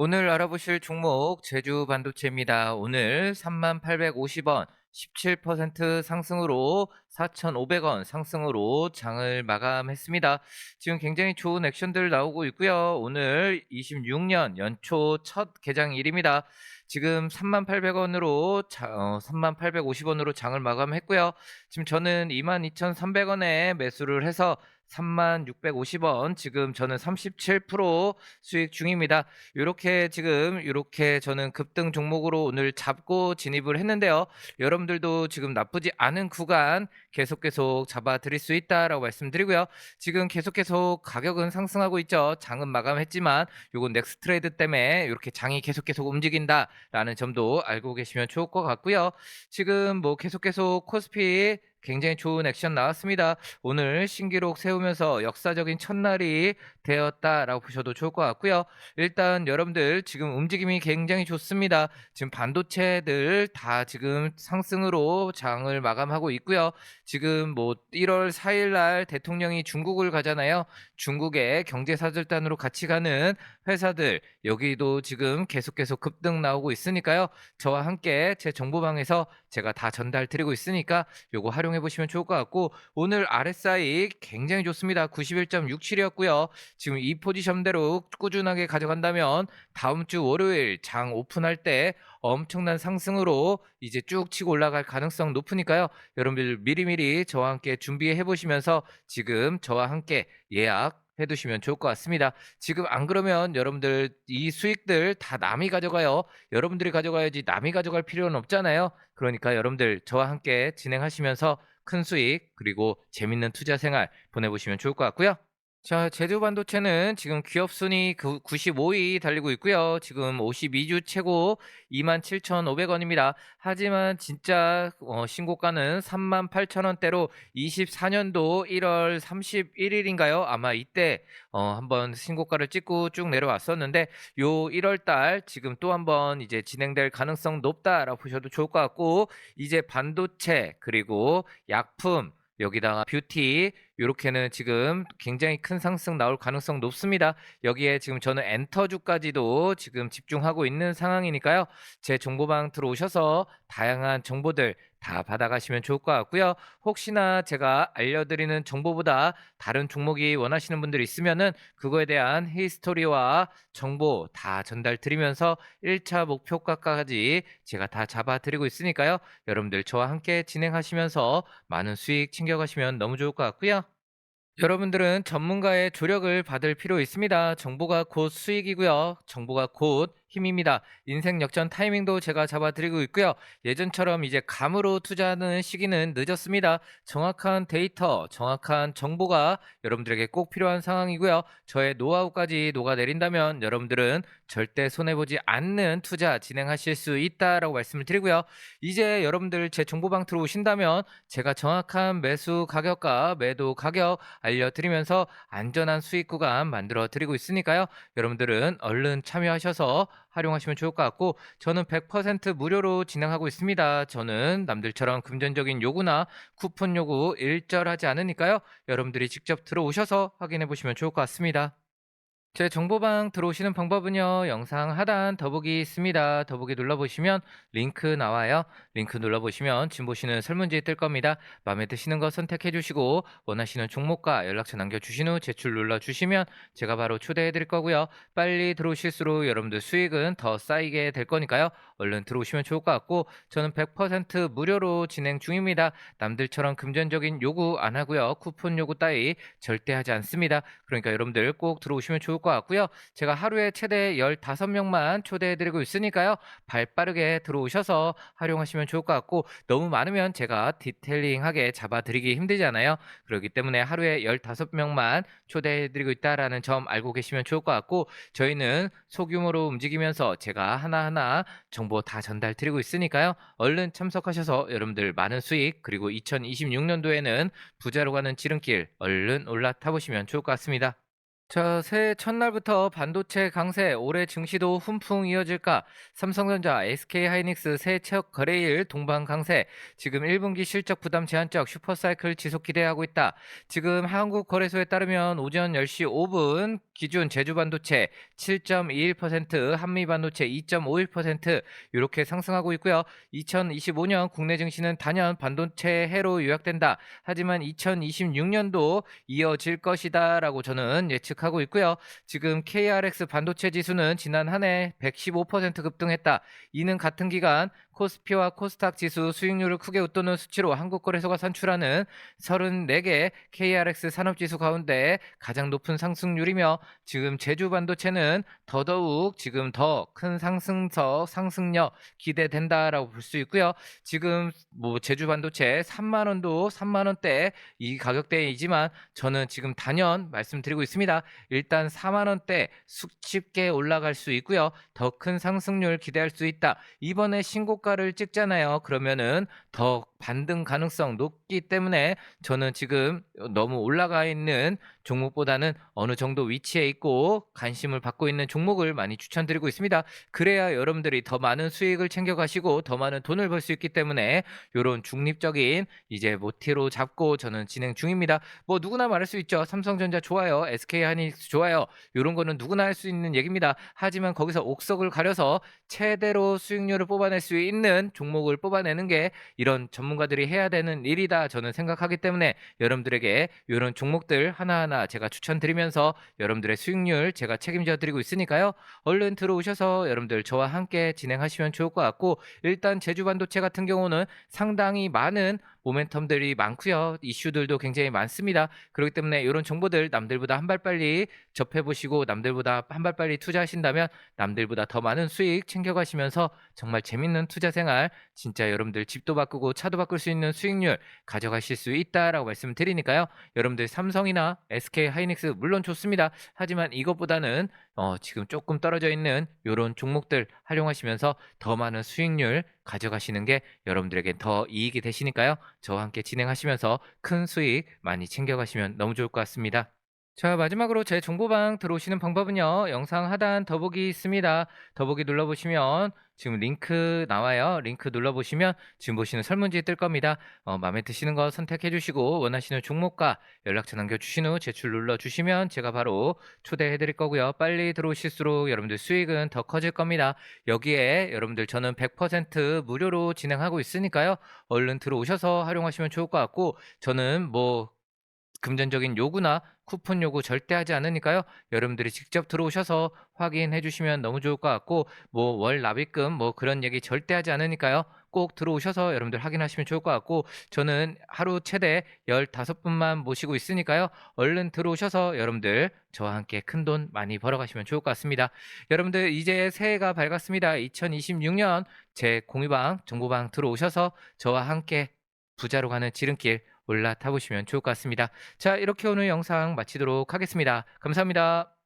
오늘 알아보실 종목 제주 반도체입니다. 오늘 3850원 17% 상승으로 4,500원 상승으로 장을 마감했습니다. 지금 굉장히 좋은 액션들 나오고 있고요. 오늘 26년 연초 첫 개장일입니다. 지금 3800원으로 어, 3850원으로 장을 마감했고요. 지금 저는 22,300원에 매수를 해서 3650원 지금 저는 37% 수익 중입니다. 이렇게 지금 이렇게 저는 급등 종목으로 오늘 잡고 진입을 했는데요. 여러분들도 지금 나쁘지 않은 구간 계속 계속 잡아 드릴 수 있다라고 말씀드리고요. 지금 계속 계속 가격은 상승하고 있죠. 장은 마감했지만 요건 넥스 트레이드 때문에 이렇게 장이 계속 계속 움직인다라는 점도 알고 계시면 좋을 것 같고요. 지금 뭐 계속 계속 코스피 굉장히 좋은 액션 나왔습니다. 오늘 신기록 세우면서 역사적인 첫날이 되었다라고 보셔도 좋을 것 같고요. 일단 여러분들 지금 움직임이 굉장히 좋습니다. 지금 반도체들 다 지금 상승으로 장을 마감하고 있고요. 지금 뭐 1월 4일 날 대통령이 중국을 가잖아요. 중국의 경제사절단으로 같이 가는 회사들 여기도 지금 계속 계속 급등 나오고 있으니까요. 저와 함께 제 정보방에서 제가 다 전달 드리고 있으니까 요거 활용해 보시면 좋을 것 같고 오늘 RSI 굉장히 좋습니다. 91.67이었고요. 지금 이 포지션대로 꾸준하게 가져간다면 다음 주 월요일 장 오픈할 때 엄청난 상승으로 이제 쭉 치고 올라갈 가능성 높으니까요. 여러분들 미리미리 저와 함께 준비해 보시면서 지금 저와 함께 예약 해두시면 좋을 것 같습니다. 지금 안 그러면 여러분들 이 수익들 다 남이 가져가요. 여러분들이 가져가야지 남이 가져갈 필요는 없잖아요. 그러니까 여러분들 저와 함께 진행하시면서 큰 수익 그리고 재밌는 투자 생활 보내보시면 좋을 것 같고요. 자, 제주 반도체는 지금 기업 순위 95위 달리고 있고요. 지금 52주 최고 27,500원입니다. 하지만 진짜 어, 신고가는 38,000원대로 24년도 1월 31일인가요? 아마 이때 어, 한번 신고가를 찍고 쭉 내려왔었는데 요 1월 달 지금 또 한번 이제 진행될 가능성 높다라고 보셔도 좋을 것 같고 이제 반도체 그리고 약품 여기다가 뷰티 이렇게는 지금 굉장히 큰 상승 나올 가능성 높습니다. 여기에 지금 저는 엔터주까지도 지금 집중하고 있는 상황이니까요. 제 정보방 들어오셔서 다양한 정보들 다 받아가시면 좋을 것 같고요. 혹시나 제가 알려드리는 정보보다 다른 종목이 원하시는 분들 있으면은 그거에 대한 히스토리와 정보 다 전달 드리면서 1차 목표가까지 제가 다 잡아드리고 있으니까요. 여러분들 저와 함께 진행하시면서 많은 수익 챙겨가시면 너무 좋을 것 같고요. 여러분들은 전문가의 조력을 받을 필요 있습니다. 정보가 곧 수익이고요. 정보가 곧 힘입니다. 인생 역전 타이밍도 제가 잡아드리고 있고요. 예전처럼 이제 감으로 투자하는 시기는 늦었습니다. 정확한 데이터, 정확한 정보가 여러분들에게 꼭 필요한 상황이고요. 저의 노하우까지 녹아내린다면 여러분들은 절대 손해보지 않는 투자 진행하실 수 있다라고 말씀을 드리고요. 이제 여러분들 제 정보방 들어오신다면 제가 정확한 매수 가격과 매도 가격 알려드리면서 안전한 수익 구간 만들어 드리고 있으니까요. 여러분들은 얼른 참여하셔서 활용하시면 좋을 것 같고 저는 100% 무료로 진행하고 있습니다. 저는 남들처럼 금전적인 요구나 쿠폰 요구 일절하지 않으니까요. 여러분들이 직접 들어오셔서 확인해 보시면 좋을 것 같습니다. 제 정보방 들어오시는 방법은요. 영상 하단 더보기 있습니다. 더보기 눌러보시면 링크 나와요. 링크 눌러보시면 지금 보시는 설문지 뜰 겁니다. 마음에 드시는 거 선택해 주시고 원하시는 종목과 연락처 남겨주신 후 제출 눌러주시면 제가 바로 초대해 드릴 거고요. 빨리 들어오실수록 여러분들 수익은 더 쌓이게 될 거니까요. 얼른 들어오시면 좋을 것 같고 저는 100% 무료로 진행 중입니다. 남들처럼 금전적인 요구 안 하고요. 쿠폰 요구 따위 절대 하지 않습니다. 그러니까 여러분들 꼭 들어오시면 좋을 것 같고 요. 제가 하루에 최대 15명만 초대해드리고 있으니까요. 발 빠르게 들어오셔서 활용하시면 좋을 것 같고 너무 많으면 제가 디테일링하게 잡아드리기 힘들잖아요. 그렇기 때문에 하루에 15명만 초대해드리고 있다라는 점 알고 계시면 좋을 것 같고 저희는 소규모로 움직이면서 제가 하나하나 정보 다 전달 드리고 있으니까요. 얼른 참석하셔서 여러분들 많은 수익 그리고 2026년도에는 부자로 가는 지름길 얼른 올라타 보시면 좋을 것 같습니다. 자, 새해 첫날부터 반도체 강세, 올해 증시도 훈풍 이어질까? 삼성전자, SK하이닉스 새첫 거래일 동반 강세, 지금 1분기 실적 부담 제한적 슈퍼사이클 지속 기대하고 있다. 지금 한국거래소에 따르면 오전 10시 5분 기준 제주 반도체 7.21%, 한미 반도체 2.51% 이렇게 상승하고 있고요. 2025년 국내 증시는 단연 반도체 해로 요약된다. 하지만 2026년도 이어질 것이다라고 저는 예측 하고 있고요. 지금 KRX 반도체 지수는 지난 한 해 115% 급등했다. 이는 같은 기간 코스피와 코스닥 지수 수익률을 크게 웃도는 수치로 한국거래소가 산출하는 34개 KRX 산업지수 가운데 가장 높은 상승률이며 지금 제주 반도체는 더더욱 지금 더 큰 상승석 상승력 기대된다라고 볼 수 있고요. 지금 뭐 제주 반도체 3만 원도 3만 원대 이 가격대이지만 저는 지금 단연 말씀드리고 있습니다. 일단 4만 원대 쉽게 올라갈 수 있고요. 더 큰 상승률 기대할 수 있다. 이번에 신고가 를 찍잖아요. 그러면은 더 반등 가능성 높기 때문에 저는 지금 너무 올라가 있는 종목보다는 어느 정도 위치에 있고 관심을 받고 있는 종목을 많이 추천드리고 있습니다. 그래야 여러분들이 더 많은 수익을 챙겨가시고 더 많은 돈을 벌 수 있기 때문에 이런 중립적인 이제 모티로 잡고 저는 진행 중입니다. 뭐 누구나 말할 수 있죠. 삼성전자 좋아요. SK하이닉스 좋아요. 이런 거는 누구나 할 수 있는 얘기입니다. 하지만 거기서 옥석을 가려서 최대로 수익률을 뽑아낼 수 있는 종목을 뽑아내는 게 이런 전문가들이 해야 되는 일이다 저는 생각하기 때문에 여러분들에게 이런 종목들 하나하나 제가 추천드리면서 여러분들의 수익률 제가 책임져 드리고 있으니까요. 얼른 들어오셔서 여러분들 저와 함께 진행하시면 좋을 것 같고 일단 제주 반도체 같은 경우는 상당히 많은 모멘텀들이 많고요. 이슈들도 굉장히 많습니다. 그렇기 때문에 이런 정보들 남들보다 한 발 빨리 접해 보시고 남들보다 한 발 빨리 투자하신다면 남들보다 더 많은 수익 챙겨 가시면서 정말 재밌는 투자 생활 진짜 여러분들 집도 바꾸고 차도 바꿀 수 있는 수익률 가져가실 수 있다라고 말씀을 드리니까요. 여러분들 삼성이나 SK 하이닉스 물론 좋습니다. 하지만 이것보다는 어, 지금 조금 떨어져 있는 이런 종목들 활용하시면서 더 많은 수익률 가져가시는 게 여러분들에게 더 이익이 되시니까요. 저와 함께 진행하시면서 큰 수익 많이 챙겨가시면 너무 좋을 것 같습니다. 자, 마지막으로 제 정보방 들어오시는 방법은요. 영상 하단 더보기 있습니다. 더보기 눌러보시면 지금 링크 나와요. 링크 눌러보시면 지금 보시는 설문지 뜰 겁니다. 어, 마음에 드시는 거 선택해 주시고 원하시는 종목과 연락처 남겨주신 후 제출 눌러주시면 제가 바로 초대해 드릴 거고요. 빨리 들어오실수록 여러분들 수익은 더 커질 겁니다. 여기에 여러분들 저는 100% 무료로 진행하고 있으니까요. 얼른 들어오셔서 활용하시면 좋을 것 같고 저는 뭐 금전적인 요구나 쿠폰 요구 절대 하지 않으니까요. 여러분들이 직접 들어오셔서 확인해 주시면 너무 좋을 것 같고 뭐 월 납입금 뭐 그런 얘기 절대 하지 않으니까요. 꼭 들어오셔서 여러분들 확인하시면 좋을 것 같고 저는 하루 최대 15분만 모시고 있으니까요. 얼른 들어오셔서 여러분들 저와 함께 큰 돈 많이 벌어가시면 좋을 것 같습니다. 여러분들 이제 새해가 밝았습니다. 2026년 제 공유방 정보방 들어오셔서 저와 함께 부자로 가는 지름길 올라타 보시면 좋을 것 같습니다. 자, 이렇게 오늘 영상 마치도록 하겠습니다. 감사합니다.